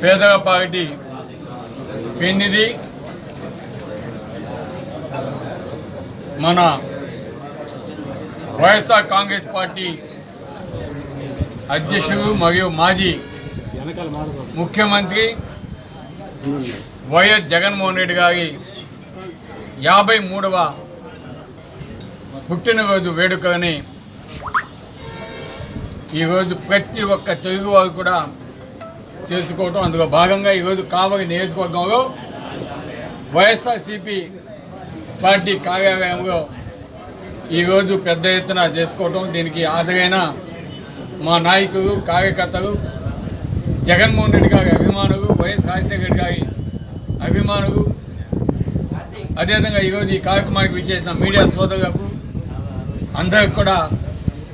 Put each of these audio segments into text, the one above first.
పేదల పార్టీ పెన్నిది మన వైఎస్ఆర్ కాంగ్రెస్ పార్టీ అధ్యక్షుడు మరియు మాజీ ముఖ్యమంత్రి వైఎస్ జగన్మోహన్ రెడ్డి గారి యాభై మూడవ పుట్టినరోజు వేడుకని ఈరోజు ప్రతి ఒక్క తెలుగు వారు కూడా చేసుకోవటం అందులో భాగంగా ఈరోజు కావలి నియోజకవర్గంలో వైఎస్ఆర్సిపి పార్టీ కార్యాలయంలో ఈరోజు పెద్ద ఎత్తున చేసుకోవటం దీనికి ఆదరైన మా నాయకులు కార్యకర్తలు జగన్మోహన్ రెడ్డి గారి అభిమానులు వైఎస్ రాజశేఖర రెడ్డి గారి అభిమానులు. అదేవిధంగా ఈరోజు ఈ కార్యక్రమానికి విచ్చేసిన మీడియా సోదరులకు అందరికి కూడా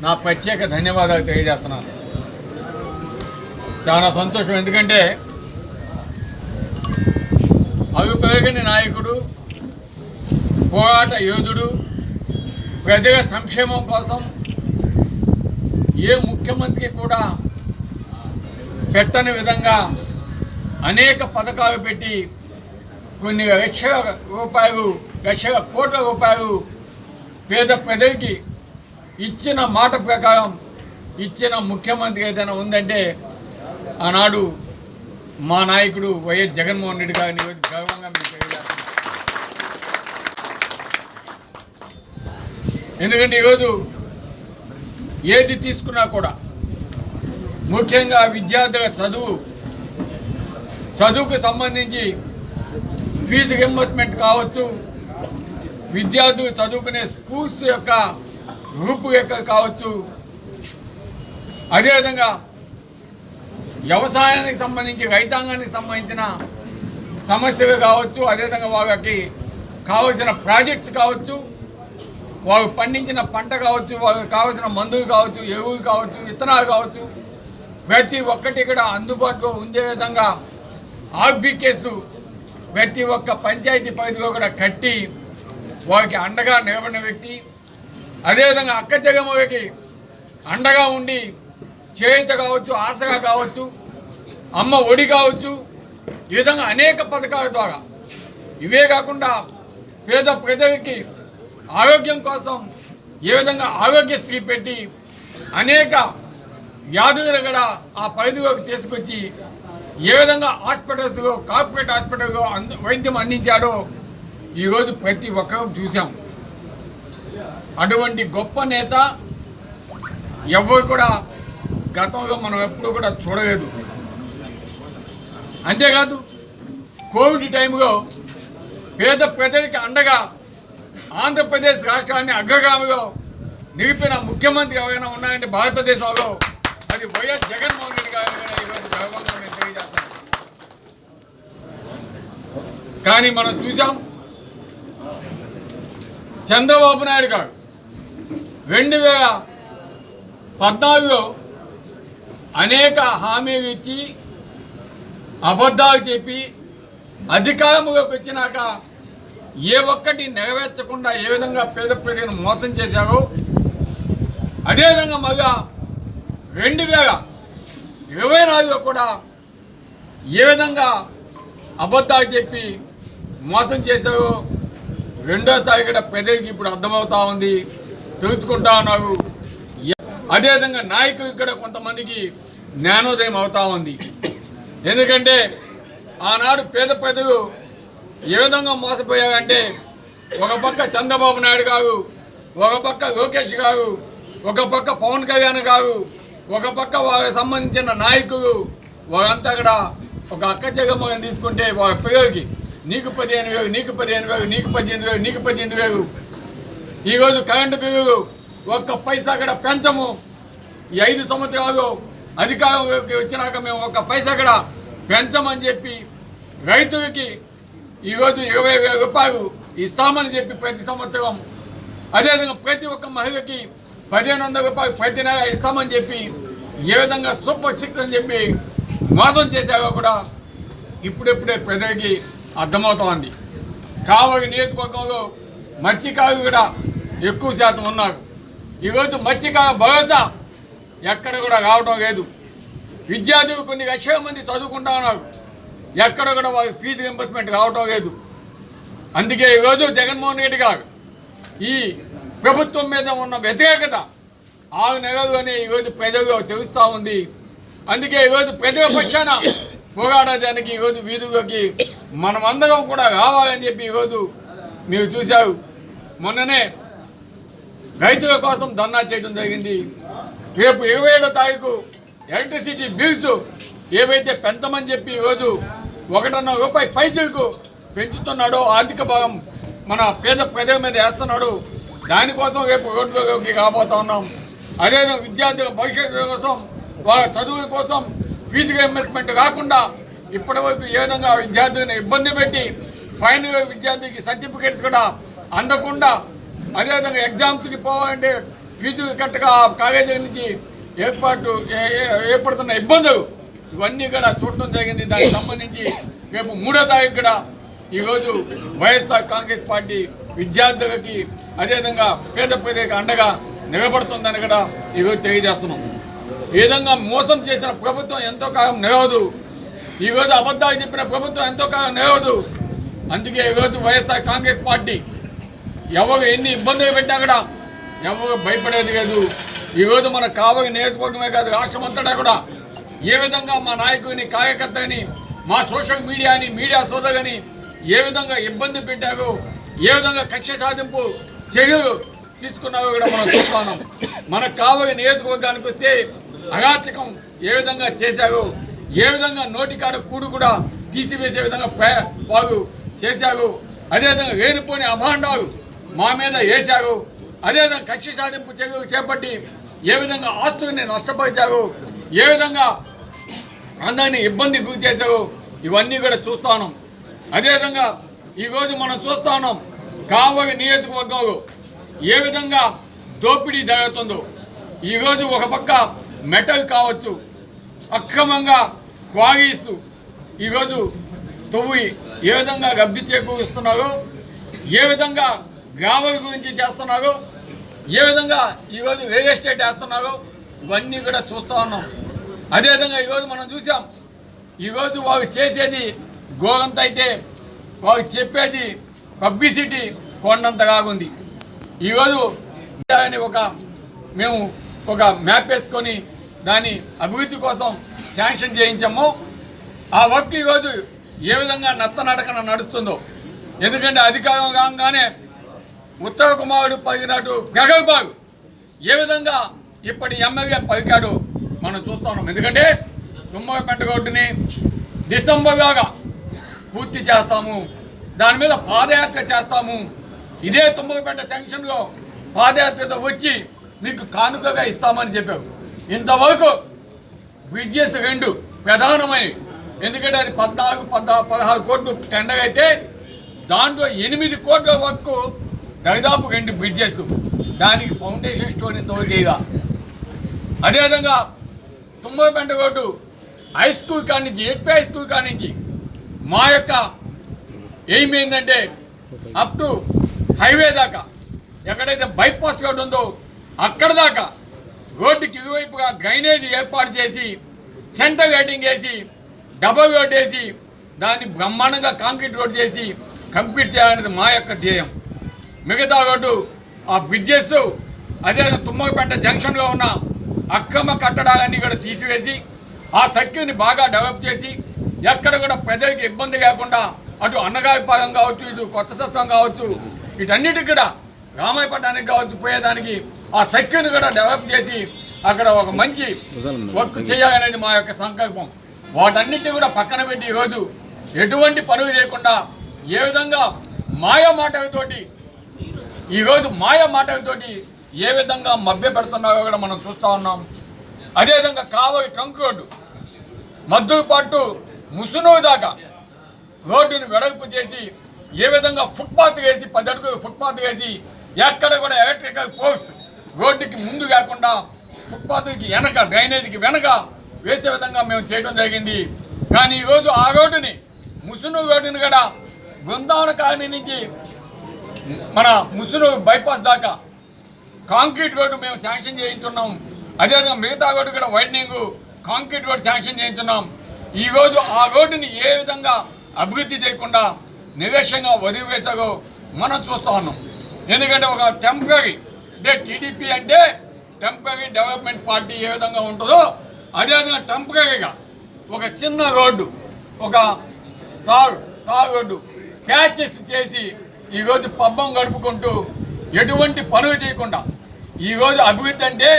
నా ప్రత్యేక ధన్యవాదాలు తెలియజేస్తున్నాను. చాలా సంతోషం. ఎందుకంటే అవి నాయకుడు పోరాట యోధుడు ప్రజల సంక్షేమం కోసం ఏ ముఖ్యమంత్రి కూడా పెట్టని విధంగా అనేక పథకాలు పెట్టి కొన్ని లక్షల రూపాయలు లక్షల కోట్ల రూపాయలు పేద ప్రజలకి ఇచ్చిన మాట ప్రకారం ఇచ్చిన ముఖ్యమంత్రి ఏదైనా ఉందంటే ఆనాడు మా నాయకుడు వైఎస్ జగన్మోహన్ రెడ్డి గారిని ఈరోజు గర్వంగా మేము తెలియజేస్తున్నాం ఎందుకంటే ఈరోజు ఏది తీసుకున్నా కూడా ముఖ్యంగా విద్యార్థుల చదువు చదువుకు సంబంధించి ఫీజు రింబర్స్మెంట్ కావచ్చు విద్యార్థులు చదువుకునే స్కూల్స్ యొక్క రూపురేఖ కావచ్చు. అదేవిధంగా వ్యవసాయానికి సంబంధించి రైతాంగానికి సంబంధించిన సమస్యలు కావచ్చు అదేవిధంగా వాళ్ళకి కావలసిన ప్రాజెక్ట్స్ కావచ్చు వారు పండించిన పంట కావచ్చు వారికి కావలసిన మందులు కావచ్చు ఎరువులు కావచ్చు విత్తనాలు కావచ్చు ప్రతి ఒక్కటి కూడా అందుబాటులో ఉండే విధంగా ఆర్బికేసు ప్రతి ఒక్క పంచాయతీ పరిధిలో కూడా కట్టి వారికి అండగా నిలబడిన వ్యక్తి అదేవిధంగా అక్క జగమ్మకి అండగా ఉండి చేయుత కావచ్చు ఆశగా కావచ్చు అమ్మ ఒడి కావచ్చు ఈ విధంగా అనేక పథకాల ద్వారా. ఇవే కాకుండా పేద ప్రజలకి ఆరోగ్యం కోసం ఏ విధంగా ఆరోగ్యశ్రీ పెట్టి అనేక వ్యాధులను కూడా ఆ పరిధిలోకి తీసుకొచ్చి ఏ విధంగా హాస్పిటల్స్లో కార్పొరేట్ హాస్పిటల్లో వైద్యం అందించాడో ఈరోజు ప్రతి ఒక్కరూ చూసాం అటువంటి గొప్ప నేత ఎవరు కూడా గతంలో మనం ఎప్పుడూ కూడా చూడలేదు. అంతేకాదు కోవిడ్ టైంలో పేద ప్రజలకి అండగా ఆంధ్రప్రదేశ్ రాష్ట్రాన్ని అగ్రగామిలో నిలిపిన ముఖ్యమంత్రి ఎవరైనా ఉన్నారంటే భారతదేశంలో అది వైఎస్ జగన్మోహన్ రెడ్డి గారు ఈరోజు గర్వంగా మేము కానీ మనం చూసాం చంద్రబాబు నాయుడు గారు రెండు వేల పద్నాలుగులో అనేక హామీలు ఇచ్చి అబద్ధాలు చెప్పి అధికారంలోకి వచ్చినాక ఏ ఒక్కటి నెరవేర్చకుండా ఏ విధంగా పేద ప్రజలను మోసం చేశారో అదేవిధంగా మళ్ళా రెండు వేల ఇరవై నాలుగులో కూడా ఏ విధంగా అబద్ధాలు చెప్పి మోసం చేశారో రెండోసారి కూడా ప్రజలకి ఇప్పుడు అర్థమవుతా ఉంది. తెలుసుకుంటా ఉన్నారు. అదేవిధంగా నాయకులు ఇక్కడ కొంతమందికి జ్ఞానోదయం అవుతా ఉంది. ఎందుకంటే ఆనాడు పేద ప్రజలు ఏ విధంగా మోసపోయారంటే ఒక పక్క చంద్రబాబు నాయుడు గారు ఒక పక్క లోకేష్ గారు ఒక పక్క పవన్ కళ్యాణ్ గారు ఒక పక్క వాళ్ళకి సంబంధించిన నాయకులు వాళ్ళంతా కూడా ఒక అక్క జగమ్మని తీసుకుంటే వాళ్ళ పిల్లలకి నీకు పదిహేను వేలు నీకు పదిహేను వేలు నీకు పద్దెనిమిది వేలు నీకు పద్దెనిమిది వేలు. ఈరోజు కరెంటు బిల్లు ఒక్క పైసా కూడా పెంచము. ఈ ఐదు సంవత్సరాలు అధికారంలోకి వచ్చినాక మేము ఒక పైసా కూడా పెంచమని చెప్పి రైతులకి ఈరోజు ఇరవై వేల రూపాయలు ఇస్తామని చెప్పి ప్రతి సంవత్సరం. అదేవిధంగా ప్రతి ఒక్క మహిళకి పదిహేను వందల రూపాయలు ప్రతి నెల ఇస్తామని చెప్పి ఏ విధంగా సూపర్ సిక్స్ అని చెప్పి మోసం చేశారో కూడా ఇప్పుడిప్పుడే ప్రజలకి అర్థమవుతోంది. కావలి నియోజకవర్గంలో మత్స్యకారులు కూడా ఎక్కువ శాతం ఉన్నారు. ఈరోజు మత్స్యకార భరోసా ఎక్కడ కూడా రావడం లేదు. విద్యార్థులు కొన్ని లక్షల మంది చదువుకుంటా ఉన్నారు. ఎక్కడ కూడా వారి ఫీజు రింబర్స్మెంట్ కావటం లేదు. అందుకే ఈరోజు జగన్మోహన్ రెడ్డి గారు ఈ ప్రభుత్వం మీద ఉన్న వ్యతిరేకత ఆరు నెలల్లోనే ఈరోజు ప్రజలు తెలుస్తూ ఉంది. అందుకే ఈరోజు ప్రజల పక్షాన పోరాడడానికి ఈరోజు వీధుల్లోకి మనమందరం కూడా రావాలని చెప్పి ఈరోజు మీరు చూశారు. మొన్ననే రైతుల కోసం ధర్నా చేయడం జరిగింది. రేపు ఇరవై ఏడో తారీఖు ఎలక్ట్రిసిటీ బిల్స్ ఏవైతే పెంచమని చెప్పి ఈరోజు ఒకటిన్నర రూపాయి పైసలకు పెంచుతున్నాడో ఆర్థిక భాగం మన పేద ప్రజల మీద వేస్తున్నాడు. దానికోసం రేపు రోడ్లోకి రాబోతా ఉన్నాం. అదేవిధంగా విద్యార్థుల భవిష్యత్తు కోసం వాళ్ళ చదువుల కోసం ఫీజు రియంబర్స్మెంట్ కాకుండా ఇప్పటివరకు ఏ విధంగా విద్యార్థులను ఇబ్బంది పెట్టి ఫైనల్ విద్యార్థికి సర్టిఫికేట్స్ కూడా అందకుండా అదేవిధంగా ఎగ్జామ్స్కి పోవాలంటే ఫీజు కట్టగా కాలేజీ నుంచి ఏర్పాటు ఏ- ఏర్పడుతున్న ఇబ్బందులు ఇవన్నీ కూడా చూడటం జరిగింది. దానికి సంబంధించి రేపు మూడో తారీఖు కూడా ఈరోజు వైఎస్ఆర్ కాంగ్రెస్ పార్టీ విద్యార్థులకి అదేవిధంగా పేద ప్రజలకు అండగా నిలబడుతుందని కూడా ఈరోజు తెలియజేస్తున్నాం. ఈ విధంగా మోసం చేసిన ప్రభుత్వం ఎంతో కాలం నిలవదు. ఈరోజు అబద్ధాలు చెప్పిన ప్రభుత్వం ఎంతో కాలం నిలవదు. అందుకే ఈరోజు వైఎస్ఆర్ కాంగ్రెస్ పార్టీ ఎవరు ఎన్ని ఇబ్బందులు పెట్టినా కూడా ఎవరు భయపడేది లేదు. ఈరోజు మన కావలి నియోజకవర్గమే కాదు రాష్ట్రం అంతటా కూడా ఏ విధంగా మా నాయకుని కార్యకర్తని మా సోషల్ మీడియాని మీడియా సోదరుని ఏ విధంగా ఇబ్బంది పెట్టారో ఏ విధంగా కక్ష సాధింపు చర్యలు తీసుకున్నారో కూడా మనం చూస్తున్నాం. మన కావలి నియోజకవర్గానికి వస్తే అరాచకం ఏ విధంగా చేశారు ఏ విధంగా నోటికాడ కూడు కూడా తీసివేసే విధంగా వారు చేశారు అదేవిధంగా లేనిపోని అభాండాలు మా మీద వేశారు. అదేవిధంగా కక్ష సాధింపు చేపట్టి ఏ విధంగా ఆస్తుల్ని నష్టపరిచారు ఏ విధంగా అందరినీ ఇబ్బంది గురి చేశారు ఇవన్నీ కూడా చూస్తాను అదేవిధంగా ఈరోజు మనం చూస్తాను కావలి నియోజకవర్గంలో ఏ విధంగా దోపిడీ జరుగుతుందో. ఈరోజు ఒక పక్క మెటల్ కావచ్చు అక్రమంగా క్వారీస్ ఈరోజు తొవ్వి ఏ విధంగా లబ్ధి చేకూరుస్తున్నారో ఏ విధంగా గ్రామాల గురించి చేస్తున్నారో ఏ విధంగా ఈరోజు రియల్ ఎస్టేట్ వేస్తున్నారో ఇవన్నీ కూడా చూస్తూ ఉన్నాం. అదేవిధంగా ఈరోజు మనం చూసాం ఈరోజు వారు చేసేది గోరంత అయితే వారు చెప్పేది పబ్లిసిటీ కొండంతగా ఉంది ఈరోజు అని ఒక మేము ఒక మ్యాప్ వేసుకొని దాని అభివృద్ధి కోసం శాంక్షన్ చేయించాము. ఆ వర్క్ ఈరోజు ఏ విధంగా నత్తనడకన నడుస్తుందో ఎందుకంటే అధికారం కాగానే ఉత్తమ కుమారుడు పలికినట్టు గగబాగు ఏ విధంగా ఇప్పటి ఎమ్మెల్యే పలికాడు మనం చూస్తున్నాం ఎందుకంటే తుమ్మగపెంట రోడ్డుని డిసెంబర్ పూర్తి చేస్తాము. దాని మీద పాదయాత్ర చేస్తాము. ఇదే తుమ్మగపెంట జంక్షన్లో పాదయాత్రతో వచ్చి మీకు కానుకగా ఇస్తామని చెప్పారు. ఇంతవరకు బ్రిడ్జెస్ రెండు ప్రధానమైనవి. ఎందుకంటే అది పద్నాలుగు పద్నా పదహారు కోట్లు టెండర్ అయితే దాంట్లో ఎనిమిది కోట్ల వరకు దాదాపు రెండు బ్రిడ్జెస్ దానికి ఫౌండేషన్ స్టోన్ ఇంతవరకేగా అదేవిధంగా తుమ్మలపెంట రోడ్డు హై స్కూల్ కాడి నుంచి ఏపీ హై స్కూల్ కాడి నుంచి మా యొక్క ఎయిమ్ ఏంటంటే అప్ టు హైవే దాకా ఎక్కడైతే బైపాస్ రోడ్డు ఉందో అక్కడ దాకా రోడ్డుకి ఇరువైపుగా డ్రైనేజ్ ఏర్పాటు చేసి సెంటర్ గైటింగ్ వేసి డబల్ రోడ్ వేసి దాన్ని బ్రహ్మాండంగా కాంక్రీట్ రోడ్ చేసి కంప్లీట్ చేయాలనేది మా యొక్క ధ్యేయం. మిగతా రోడ్డు ఆ బ్రిడ్జెస్ అదే తుమ్మకపేట జంక్షన్లో ఉన్న అక్రమ కట్టడాలన్నీ కూడా తీసివేసి ఆ సర్కిల్ని బాగా డెవలప్ చేసి ఎక్కడ కూడా ప్రజలకు ఇబ్బంది లేకుండా అటు అన్నగారిపాలెం కావచ్చు ఇటు కొత్త సత్వం కావచ్చు వీటన్నిటికి కూడా రామాయపట్నానికి కావచ్చు పోయేదానికి ఆ సర్కిల్ని కూడా డెవలప్ చేసి అక్కడ ఒక మంచి వర్క్ చేయాలనేది మా యొక్క సంకల్పం. వాటన్నిటిని కూడా పక్కన పెట్టి ఈరోజు ఎటువంటి పనులు చేయకుండా ఏ విధంగా మాయా మాటలతోటి ఈరోజు మాయ మాటలతోటి ఏ విధంగా మభ్య పెడుతున్నారో కూడా మనం చూస్తూ ఉన్నాం. అదేవిధంగా కావలి ట్రంక్ రోడ్డు. మద్దూరు పాటు ముసునూరు దాకా రోడ్డును వెడల్పు చేసి ఏ విధంగా ఫుట్పాత్ వేసి పది అడుగులు ఫుట్పాత్ వేసి ఎక్కడ కూడా ఎలక్ట్రికల్ పోల్స్ రోడ్డుకి ముందు కాకుండా ఫుట్పాత్కి వెనక డ్రైనేజీకి వెనక వేసే విధంగా మేము చేయడం జరిగింది. కానీ ఈరోజు ఆ రోడ్డుని ముసును రోడ్డుని కూడా బృందావన కాలనీ నుంచి మన ముసురు బైపాస్ దాకా. కాంక్రీట్ రోడ్డు మేము శాంక్షన్ చేయించున్నాం. అదేవిధంగా మిగతా రోడ్డు కూడా వైడనింగ్ కాంక్రీట్ రోడ్ శాంక్షన్ చేయించున్నాం. ఈరోజు ఆ రోడ్డుని ఏ విధంగా అభివృద్ధి చేయకుండా నివేశంగా వదిలివేసాగో మనం చూస్తూ ఉన్నాం. ఎందుకంటే ఒక టెంపరీ అంటే టీడీపీ అంటే టెంపరీ డెవలప్మెంట్ పార్టీ ఏ విధంగా ఉంటుందో అదేవిధంగా టెంపరీగా ఒక చిన్న రోడ్డు ఒక తారు తారు రోడ్డు ప్యాచెస్ చేసి ఈరోజు పబ్బం గడుపుకుంటూ ఎటువంటి పనులు చేయకుండా ఈరోజు అభివృద్ధి అంటే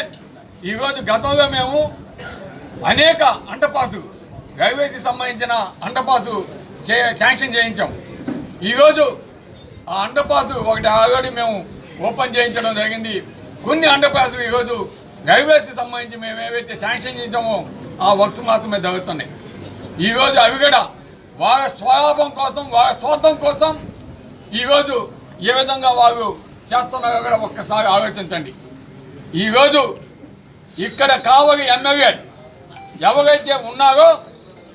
ఈరోజు గతంలో మేము అనేక అండపాసు రైల్వేస్కి సంబంధించిన అండపాసు చే శాంక్షన్ చేయించాం. ఈరోజు ఆ అండపాసు ఒకటి ఆల్రెడీ మేము ఓపెన్ చేయించడం జరిగింది. కొన్ని అండపాసు ఈరోజు రైల్వేస్కి సంబంధించి మేము ఏవైతే శాంక్షన్ చేయించామో ఆ వర్క్స్ మాత్రమే జరుగుతున్నాయి. ఈరోజు అవి కూడా వాళ్ళ స్వలాభం కోసం వాళ్ళ స్వార్థం కోసం ఈరోజు ఏ విధంగా వారు చేస్తున్నారో కూడా ఒక్కసారి ఆలోచించండి. ఈరోజు ఇక్కడ కావలి ఎమ్మెల్యే ఎవరైతే ఉన్నారో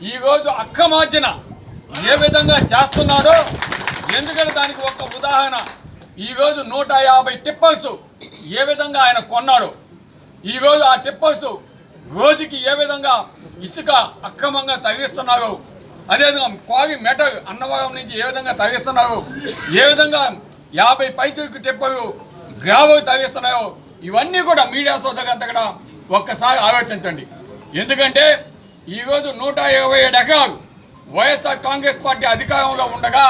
ఈరోజు అక్రమార్జన ఏ విధంగా చేస్తున్నాడో ఎందుకంటే దానికి ఒక ఉదాహరణ ఈరోజు నూట యాభై టిప్పర్స్ ఏ విధంగా ఆయన కొన్నాడు ఈరోజు ఆ టిప్పర్స్ రోజుకి ఏ విధంగా ఇసుక అక్రమంగా తగిలిస్తున్నారో అదేవిధంగా క్వారీ మెటల్ అన్నవరం నుంచి ఏ విధంగా తగిస్తున్నారు ఏ విధంగా యాభై పైకి టెప్పలు గ్రావలు తగిస్తున్నాయో ఇవన్నీ కూడా మీడియా సోదరులంతా కూడా ఒక్కసారి ఆలోచించండి. ఎందుకంటే ఈరోజు నూట ఇరవై ఏడు ఎకరాలు వైఎస్ఆర్ కాంగ్రెస్ పార్టీ అధికారంలో ఉండగా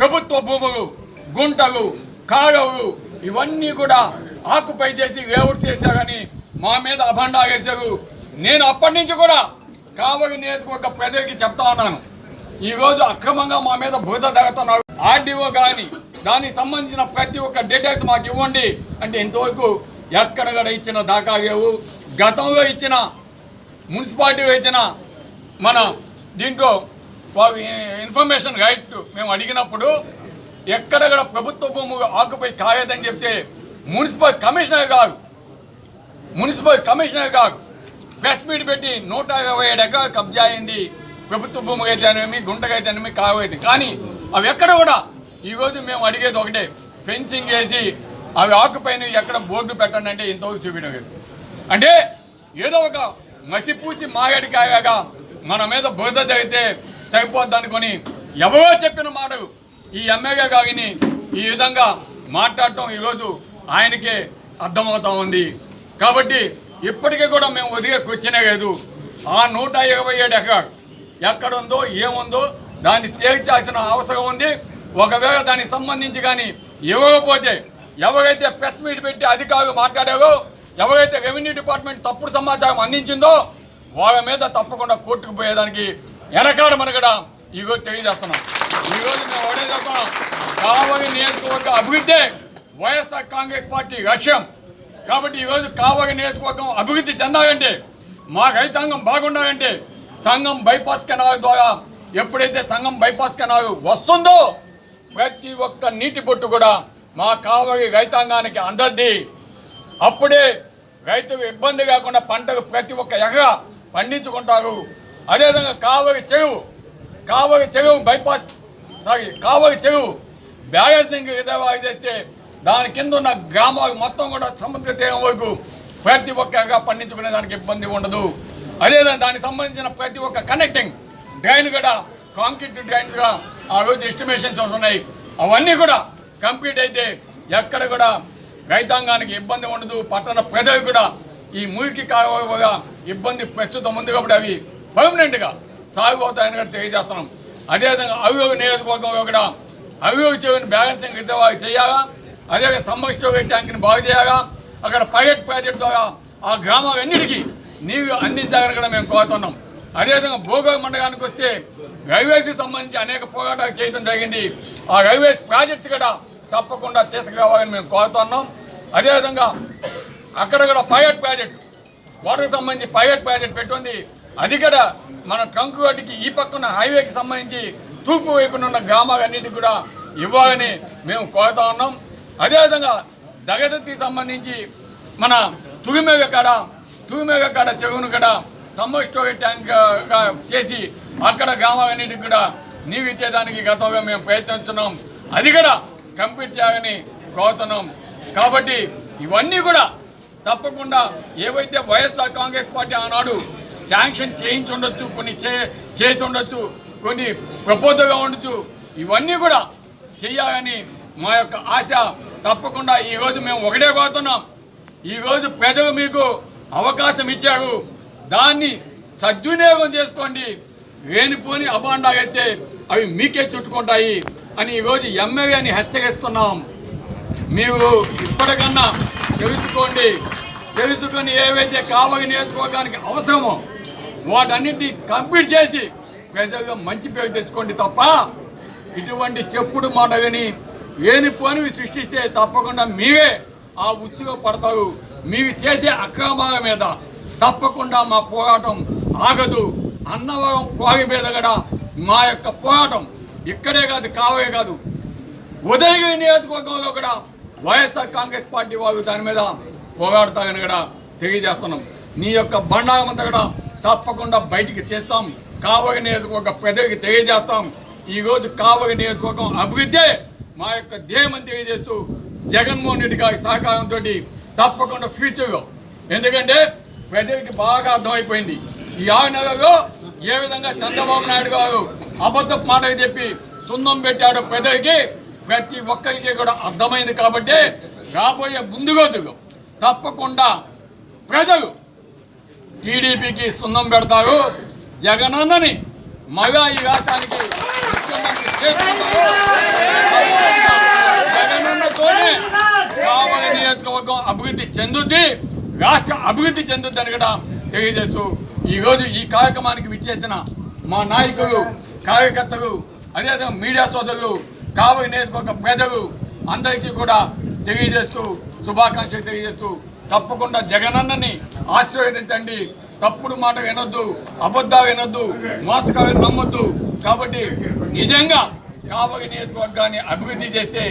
ప్రభుత్వ భూములు గుంటలు కాలువలు ఇవన్నీ కూడా ఆకుపై చేసి వేవుడు చేశారని మా మీద అభండా వేశారు. నేను అప్పటి నుంచి కూడా కావలి నియోజకవర్గ ప్రజలకి చెప్తా ఉన్నాను. ఈరోజు అక్రమంగా మా మీద బురద తగ్గుతున్నారు ఆర్డీఓ కానీ దానికి సంబంధించిన ప్రతి ఒక్క డీటెయిల్స్ మాకు ఇవ్వండి. అంటే ఇంతవరకు ఎక్కడ కూడా ఇచ్చిన దాకా లేవు. గతంలో ఇచ్చిన మున్సిపాలిటీ ఇచ్చిన మన దీంట్లో వారు ఇన్ఫర్మేషన్ రైట్ మేము అడిగినప్పుడు ఎక్కడ కూడా ప్రభుత్వ భూమి ఆకుపై కాయదని చెప్తే మున్సిపల్ కమిషనర్ గారు మున్సిపల్ కమిషనర్ గారు ప్రెస్ మీట్ పెట్టి నూట ఇరవై ఏడు ఎకరాలు కబ్జా అయింది. ప్రభుత్వ భూమి అయితేనేమి గుంటకైతేనేమి కావైతే కానీ అవి ఎక్కడ కూడా ఈరోజు మేము అడిగేది ఒకటే. ఫెన్సింగ్ వేసి అవి ఆకుపైన ఎక్కడ బోర్డు పెట్టండి అంటే ఇంతవరకు చూపించలేదు అంటే ఏదో ఒక మసిపూసి మాగడి కాగాక మన మీద బురద జరిగితే సరిపోద్ది అనుకొని ఎవరో చెప్పిన మాటలు ఈ ఎమ్మెల్యే గారిని ఈ విధంగా మాట్లాడటం ఈరోజు ఆయనకే అర్థమవుతా ఉంది. కాబట్టి ఇప్పటికీ కూడా మేము ఒదిగే కూర్చునే లేదు. ఆ నూట ఇరవై ఏడు ఎకరాలు ఎక్కడుందో ఏముందో దాన్ని తేల్చాల్సిన అవసరం ఉంది. ఒకవేళ దానికి సంబంధించి కానీ ఇవ్వకపోతే ఎవరైతే ప్రెస్ మీట్ పెట్టి అధికారులు మాట్లాడారో ఎవరైతే రెవెన్యూ డిపార్ట్మెంట్ తప్పుడు సమాచారం అందించిందో వాళ్ళ మీద తప్పకుండా కోర్టుకు పోయేదానికి వెనకాడమని కూడా ఈరోజు తెలియజేస్తున్నాం. ఈరోజు మేము ఒకటే చెప్తున్నాం కావలి నియోజకవర్గ అభివృద్ధి వైఎస్ఆర్ కాంగ్రెస్ పార్టీ లక్ష్యం. కాబట్టి ఈరోజు కావగ నియోజకవర్గం అభివృద్ధి చెందాలంటే మా రైతాంగం బాగుండాలంటే సంఘం బైపాస్ కెనాల్ ద్వారా ఎప్పుడైతే సంఘం బైపాస్ కెనాల్ వస్తుందో ప్రతి ఒక్క నీటి బొట్టు కూడా మా కావలి రైతాంగానికి అందద్ది అప్పుడే రైతులు ఇబ్బంది కాకుండా పంటకు ప్రతి ఒక్క ఎగ పండించుకుంటారు. అదేవిధంగా కావలి చెరువు కావలి చెరువు బైపాస్ సారీ కావలి చెరువు బ్యాలెన్సింగ్ రిజర్వాయర్ చేస్తే దాని కింద ఉన్న గ్రామాలు మొత్తం కూడా సముద్ర తీరం వరకు ప్రతి ఒక్కగా పండించుకునే దానికి ఇబ్బంది ఉండదు. అదేవిధంగా దానికి సంబంధించిన ప్రతి ఒక్క కనెక్టింగ్ డ్రైన్ కూడా కాంక్రీట్ డ్రైన్గా ఆ రోజు ఎస్టిమేషన్స్ వస్తున్నాయి. అవన్నీ కూడా కంప్లీట్ అయితే ఎక్కడ కూడా రైతాంగానికి ఇబ్బంది ఉండదు. పట్టణ ప్రజలకు కూడా ఈ మురికి కాగా ఇబ్బంది ప్రస్తుతం ఉంది కాబట్టి అవి పర్మనెంట్గా సాగిపోతాయని కూడా తెలియజేస్తున్నాం. అదేవిధంగా అవియోగ నియోజకవర్గంలో కూడా అవియోగ చెవిని బ్యాలెన్సింగ్ రిజర్వాయర్ చేయాలా? అదేవిధంగా సమ్మర్ ట్యాంక్ని బాగు చేయగా అక్కడ పైలట్ ప్రాజెక్ట్ ద్వారా ఆ గ్రామాలన్నిటికీ నీరు అందించగలగడం కూడా మేము కోరుతున్నాం. అదేవిధంగా భూగోళ మండలానికి వస్తే రైల్వేస్కి సంబంధించి అనేక పోరాటాలు చేయడం జరిగింది. ఆ రైల్వేస్ ప్రాజెక్ట్స్ కూడా తప్పకుండా తీసుకురావాలని మేము కోరుతున్నాం. అదేవిధంగా అక్కడ కూడా పైలట్ ప్రాజెక్ట్ వాటర్కి సంబంధించి పైలట్ ప్రాజెక్ట్ పెట్టుంది. అది కూడా మన ట్రంక్ రోడ్డుకి ఈ పక్కన హైవేకి సంబంధించి తూర్పు వైపున ఉన్న గ్రామాలన్నిటికీ కూడా ఇవ్వాలని మేము కోరుతా ఉన్నాం అదేవిధంగా దగదత్తికి సంబంధించి మన తుగిమేగ కాడ తుగిమేగ కాడ చెవును కూడా సమ్మర్ ట్యాంక్ చేసి అక్కడ గ్రామాలన్నిటికి కూడా నీవు ఇచ్చేదానికి గతంగా మేము ప్రయత్నిస్తున్నాం. అది కూడా కంప్లీట్ చేయాలని కోరుతున్నాం. కాబట్టి ఇవన్నీ కూడా తప్పకుండా ఏవైతే Y S R Congress party ఆనాడు శాంక్షన్ చేయించి ఉండొచ్చు కొన్ని చే చేసి ఉండొచ్చు కొన్ని ప్రపోజల్గా ఉండొచ్చు ఇవన్నీ కూడా చేయాలని మా యొక్క ఆశ తప్పకుండా ఈరోజు మేము ఒకటే కోరుతున్నాం. ఈరోజు ప్రజలు మీకు అవకాశం ఇచ్చారు. దాన్ని సద్వినియోగం చేసుకోండి. లేనిపోని అభాండాలైతే అవి మీకే చుట్టుకుంటాయి అని ఈరోజు ఎమ్మెల్యేని హెచ్చరిస్తున్నాం. మీరు ఇప్పటికన్నా తెలుసుకోండి. తెలుసుకొని ఏవైతే కావలి నేర్చుకోవడానికి అవసరమో వాటన్నిటిని కంప్లీట్ చేసి ప్రజల్లో మంచి పేరు తెచ్చుకోండి తప్ప ఇటువంటి చెప్పుడు మాటలని లేనిపోనివి సృష్టిస్తే తప్పకుండా మీవే ఆ ఉచ్చులో పడతారు. మీరు చేసే అక్రమాల మీద తప్పకుండా మా పోరాటం ఆగదు. అన్నవరం కోరి మీద కూడా మా యొక్క పోరాటం ఇక్కడే కాదు కావే కాదు. ఉదయగిరి నియోజకవర్గంలో కూడా వైఎస్ఆర్ కాంగ్రెస్ పార్టీ వాళ్ళు దాని మీద పోరాడతారని కూడా తెలియజేస్తున్నాం. నీ యొక్క బండారం అంతా కూడా తప్పకుండా బయటికి తెస్తాం. కావలి నియోజకవర్గ ప్రజలకు తెలియజేస్తాం. ఈరోజు రోజు కావలి నియోజకవర్గం అభివృద్ధి మా యొక్క ధ్యేయమని తెలియజేస్తూ జగన్మోహన్ రెడ్డి గారి సహకారంతో తప్పకుండా ఫ్యూచర్లో ఎందుకంటే ప్రజలకి బాగా అర్థమైపోయింది. ఈ ఆరు నెలల్లో ఏ విధంగా చంద్రబాబు నాయుడు గారు అబద్ధ మాటలు చెప్పి సున్నం పెట్టాడు ప్రజలకి ప్రతి ఒక్కరికి కూడా అర్థమైంది కాబట్టి రాబోయే ముందు రోజులు తప్పకుండా ప్రజలు టీడీపీకి సున్నం పెడతారు. జగనన్నని మగా ఈ రాష్ట్రానికి జగనన్నతోనే కావలి నియోజకవర్గం అభివృద్ధి చెందుద్ది రాష్ట్ర అభివృద్ధి చెందుద్ది అని కూడా తెలియజేస్తూ ఈరోజు ఈ కార్యక్రమానికి విచ్చేసిన మా నాయకులు కార్యకర్తలు అదేవిధంగా మీడియా సోదరులు కావలి నియోజకవర్గ ప్రజలు అందరికీ కూడా తెలియజేస్తూ శుభాకాంక్షలు తెలియజేస్తూ తప్పకుండా జగనన్నని ఆశీర్వదించండి. తప్పుడు మాట వినొద్దు అబద్ధాలు వినొద్దు మోసకాలు నమ్మొద్దు. కాబట్టి నిజంగా కావలి నియోజకవర్గాన్ని అభివృద్ధి చేస్తే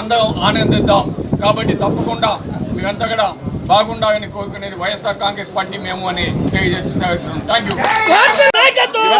అందరం ఆనందిద్దాం. కాబట్టి తప్పకుండా మీరంతా కూడా బాగుండాలని కోరుకునేది వైఎస్ఆర్ కాంగ్రెస్ పార్టీ మేము అని తెలియజేస్తూ సేవిస్తున్నాం థ్యాంక్ యూ నాయకత్వం!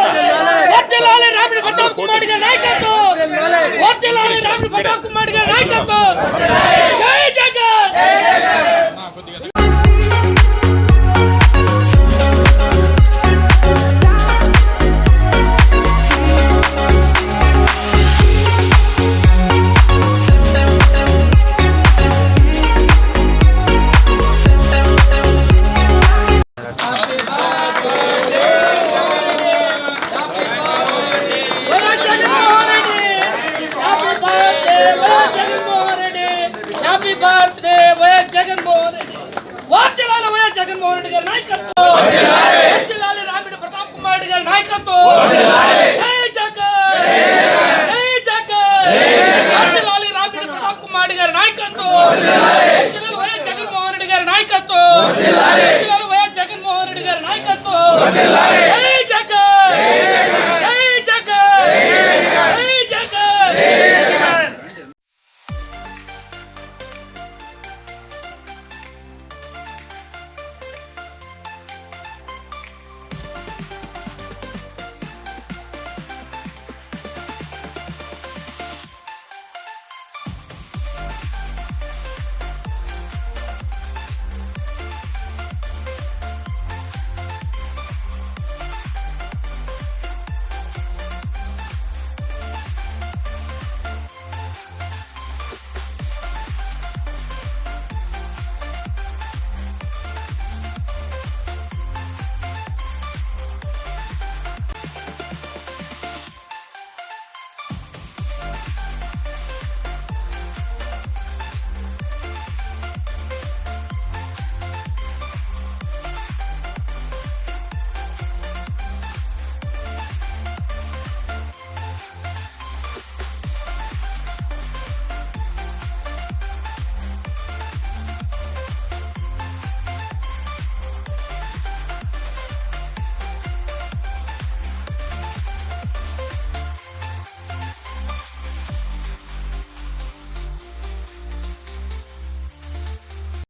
రామిడి ప్రతాప్ కుమార్ రెడ్డి గారి నాయకత్వం! రామిడి ప్రతాప్ కుమార్ రెడ్డి గారి నాయకత్వం! వైఎస్ జగన్మోహన్ రెడ్డి గారి నాయకత్వం! వైఎస్ జగన్మోహన్ రెడ్డి గారి నాయకత్వం!